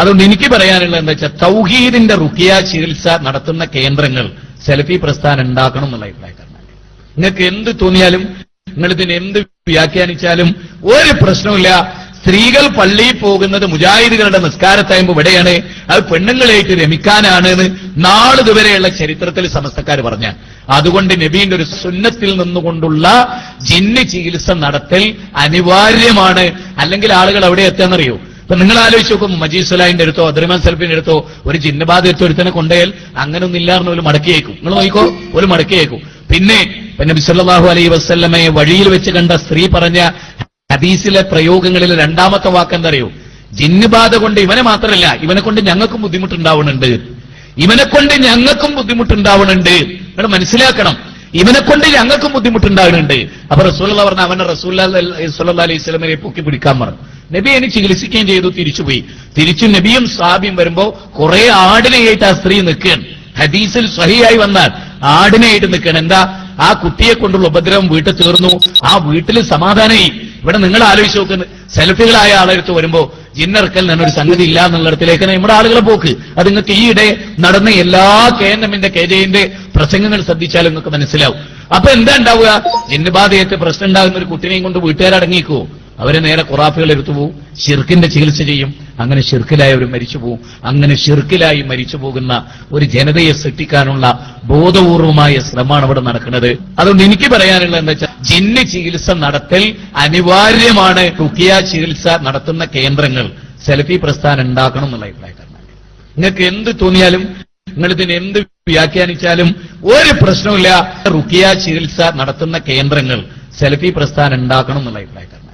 അതുകൊണ്ട് എനിക്ക് പറയാനുള്ളത് എന്താ വെച്ചാൽ തൗഹീദിന്റെ റുക്കിയ ചികിത്സ നടത്തുന്ന കേന്ദ്രങ്ങൾ സെൽഫി പ്രസ്ഥാനം ഉണ്ടാക്കണം എന്നുള്ള അഭിപ്രായക്കാരനാണ്. നിങ്ങൾക്ക് എന്ത് തോന്നിയാലും നിങ്ങൾ ഇതിന് എന്ത് വ്യാഖ്യാനിച്ചാലും ഒരു പ്രശ്നമില്ല സ്ത്രീകൾ പള്ളിയിൽ പോകുന്നത് മുജാഹിദുകളുടെ നിസ്കാരത്തായ്മ ഇവിടെയാണ്. അത് പെണ്ണുങ്ങളായിട്ട് രമിക്കാനാണ് എന്ന് നാളിതുവരെയുള്ള ചരിത്രത്തിൽ സമസ്തക്കാർ പറഞ്ഞ അതുകൊണ്ട് നബീന്റെ ഒരു സുന്നത്തിൽ നിന്നുകൊണ്ടുള്ള ജിന്ന് ചികിത്സ നടത്തൽ അനിവാര്യമാണ്. അല്ലെങ്കിൽ ആളുകൾ അവിടെ എത്താന്നറിയോ? ഇപ്പൊ നിങ്ങൾ ആലോചിച്ച് നോക്കും മജീദ് സുലാഹിന്റെ അടുത്തോ അദ്രിമൻ സെൽഫിന്റെ അടുത്തോ ഒരു ജിന്നബാധ എടുത്ത് ഒരുത്തനെ കൊണ്ടുപോയാൽ അങ്ങനൊന്നും ഇല്ലാന്ന് ഒരു മടക്കിയേക്കും നിങ്ങൾ നോക്കിക്കോ ഒരു മടക്കിയേക്കും പിന്നെ പിന്നെ ബിസല്ലാഹു അലൈ വസ്ല്ലമയെ വഴിയിൽ വെച്ച് കണ്ട സ്ത്രീ പറഞ്ഞ ഹദീസിലെ പ്രയോഗങ്ങളിൽ രണ്ടാമത്തെ വാക്കെന്തറിയോ ജിന്നുബാധ കൊണ്ട് ഇവനെ മാത്രമല്ല ഇവനെ കൊണ്ട് ഞങ്ങൾക്കും ബുദ്ധിമുട്ടുണ്ടാവുന്നുണ്ട് ഇവനെ കൊണ്ട് ഞങ്ങൾക്കും ബുദ്ധിമുട്ടുണ്ടാവുന്നുണ്ട് നിങ്ങൾ മനസ്സിലാക്കണം ഇവനെ കൊണ്ട് ഞങ്ങൾക്കും ബുദ്ധിമുട്ടുണ്ടാകുന്നുണ്ട് അപ്പൊ റസൂലുള്ള പറഞ്ഞ അവനെ റസൂല്ലാ അലൈഹി സ്വലമിനെ പൊക്കി പിടിക്കാൻ പറഞ്ഞു നബി എന്നെ ചികിത്സിക്കുകയും ചെയ്തു തിരിച്ചുപോയി. തിരിച്ചു നബിയും സാബിയും വരുമ്പോ കുറെ ആടിനെയായിട്ട് ആ സ്ത്രീ നിൽക്കുകയാണ്. ഹദീസിൽ സഹിയായി വന്നാൽ ആടിനെയായിട്ട് നിൽക്കണം എന്താ? ആ കുട്ടിയെ കൊണ്ടുള്ള ഉപദ്രവം വീട്ടിൽ തീർന്നു. ആ വീട്ടിൽ സമാധാനമായി. ഇവിടെ നിങ്ങൾ ആലോചിച്ച് നോക്കുന്നത് സെൽഫികളായ ആളെടുത്ത് വരുമ്പോ ജിന്നർക്കൽ എന്നൊരു സംഗതി ഇല്ല എന്നുള്ളിടത്തിലേക്ക് നമ്മുടെ ആളുകളെ പോക്ക്. അത് നിങ്ങൾക്ക് ഈയിടെ നടന്ന എല്ലാ കെ എൻ എമ്മിന്റെ കെ ജെന്റെ പ്രസംഗങ്ങൾ ശ്രദ്ധിച്ചാലും നിങ്ങൾക്ക് മനസ്സിലാവും. അപ്പൊ എന്താ ഉണ്ടാവുക? ജിന്നുബാധയേറ്റ് പ്രശ്നം ഉണ്ടാകുന്ന ഒരു കുട്ടിനെയും കൊണ്ട് വീട്ടുകാരടങ്ങിക്കോ? അവരെ നേരെ ഖുറാഫുകൾ എടുത്തു പോകും ഷിർക്കിന്റെ ചികിത്സ ചെയ്യും. അങ്ങനെ ഷിർക്കിലായി അവർ മരിച്ചു പോകും അങ്ങനെ ഷിർക്കിലായി മരിച്ചു പോകുന്ന ഒരു ജനതയെ സൃഷ്ടിക്കാനുള്ള ബോധപൂർവമായ ശ്രമമാണ് ഇവിടെ നടക്കുന്നത്. അതുകൊണ്ട് എനിക്ക് പറയാനുള്ളത് എന്താ വെച്ചാൽ ജിന്ന് ചികിത്സ നടത്തൽ അനിവാര്യമാണ്. റുക്കിയ ചികിത്സ നടത്തുന്ന കേന്ദ്രങ്ങൾ സെൽഫി പ്രസ്ഥാനം ഉണ്ടാക്കണം എന്നുള്ള അഭിപ്രായക്കാരനാണ് നിങ്ങൾക്ക് എന്ത് തോന്നിയാലും നിങ്ങൾ ഇതിന് എന്ത് വ്യാഖ്യാനിച്ചാലും ഒരു പ്രശ്നമില്ല റുക്കിയ ചികിത്സ നടത്തുന്ന കേന്ദ്രങ്ങൾ സെൽഫി പ്രസ്ഥാനം ഉണ്ടാക്കണം എന്നുള്ള അഭിപ്രായക്കാരനാണ്